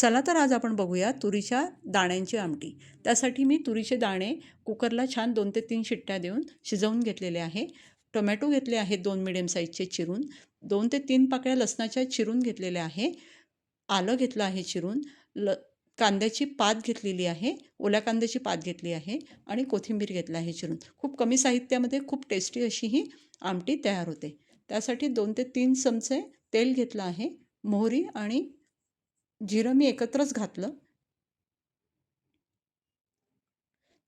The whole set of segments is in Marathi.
चला तर आज आपण बघूया तुरीच्या दाण्यांची आमटी. त्यासाठी मी तुरीचे दाणे कुकरला छान दोन ते तीन शिट्ट्या देऊन शिजवून घेतलेले आहे. टोमॅटो घेतले आहेत दोन मिडियम साईजचे चिरून. दोन ते तीन पाकळ्या लसणाच्या चिरून घेतलेल्या आहे. आलं घेतलं आहे चिरून. ल कांद्याची पात घेतलेली आहे. ओल्या कांद्याची पात घेतली आहे आणि कोथिंबीर घेतलं आहे चिरून. खूप कमी साहित्यामध्ये खूप टेस्टी अशी ही आमटी तयार होते. त्यासाठी दोन ते तीन चमचे तेल घेतलं आहे. मोहरी आणि जिरं मी एकत्रच घातलं.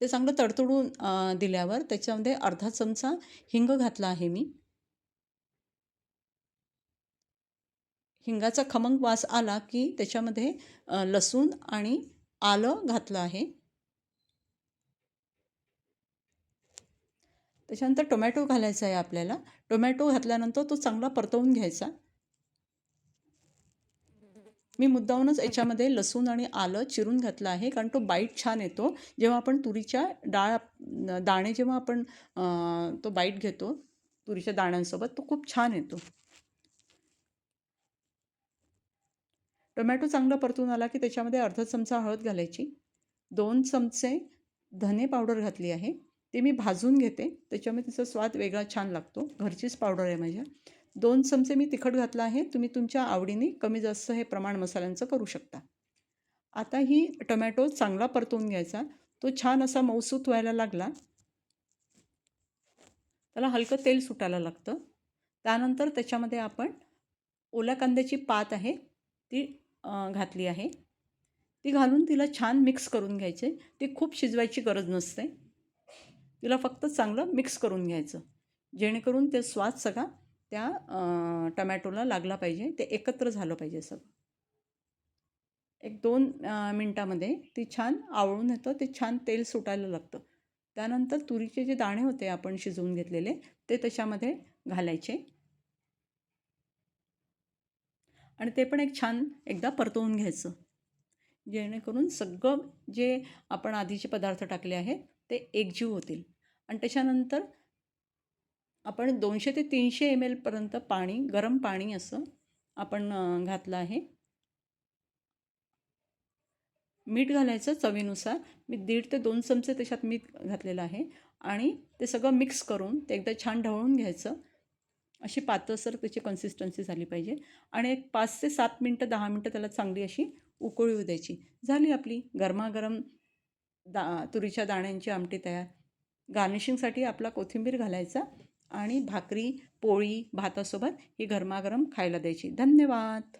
ते चांगलं तडतडून दिल्यावर त्याच्यामध्ये अर्धा चमचा हिंग घातला आहे मी. हिंगाचा खमंग वास आला की त्याच्यामध्ये लसूण आणि आलं घातलं आहे. त्याच्यानंतर टोमॅटो घालायचा आहे आपल्याला. टोमॅटो घातल्यानंतर तो चांगला परतवून घ्यायचा. मी मुद्दाहूनच याच्यामध्ये लसूण आणि आलं चिरून घातलं आहे कारण तो बाईट छान येतो. जेव्हा आपण तुरीच्या डाळ दाणे जेव्हा आपण तो बाईट घेतो तुरीच्या दाण्यांसोबत तो खूप छान येतो. टोमॅटो चांगला परतून आला की त्याच्यामध्ये अर्धा चमचा हळद घालायची. दोन चमचे धने पावडर घातली आहे. ते मी भाजून घेते. त्याच्यामुळे तिचा स्वाद वेगळा छान लागतो. घरचीच पावडर आहे माझ्या. दोन चमचे मी तिखट घातलं आहे. तुम्ही तुमच्या आवडीने कमी जास्त हे प्रमाण मसाल्यांचं करू शकता. आता ही टोमॅटो चांगला परतवून घ्यायचा. तो छान असा मौसूत व्हायला लागला. त्याला हलकं तेल सुटायला लागतं. त्यानंतर त्याच्यामध्ये आपण ओल्या कांद्याची पात आहे ती घातली आहे. ती घालून तिला छान मिक्स करून घ्यायचे. ती खूप शिजवायची गरज नसते. तिला फक्त चांगलं मिक्स करून घ्यायचं. जेणेकरून ते स्वाद सगळा त्या टमॅटोला लागला पाहिजे. ते एकत्र झालं पाहिजे सगळं. एक दोन मिनटामध्ये ती छान आवळून येतं. ते छान तेल सुटायला लागतं. त्यानंतर तुरीचे जे दाणे होते आपण शिजवून घेतलेले ते त्याच्यामध्ये घालायचे. आणि ते पण एक छान एकदा परतवून घ्यायचं. जेणेकरून सगळं जे आपण आधीचे पदार्थ टाकले आहेत ते एकजीव होतील. आणि त्याच्यानंतर आपण दोनशे ते तीनशे एम एलपर्यंत पाणी गरम पाणी असं आपण घातलं आहे. मीठ घालायचं चवीनुसार. मी दीड ते दोन चमचे त्याच्यात मीठ घातलेलं आहे आणि ते सगळं मिक्स करून ते एकदा छान ढवळून घ्यायचं. अशी पातळसर त्याची कन्सिस्टन्सी झाली पाहिजे आणि एक पाच ते सात मिनटं दहा मिनटं त्याला चांगली अशी उकळी द्यायची. झाली आपली गरमागरम दा तुरीच्या दाण्यांची आमटी तयार. गार्निशिंगसाठी आपला कोथिंबीर घालायचा. आणि भाकरी पोळी भातासोबत ही गरमागरम खायला द्यायची. धन्यवाद!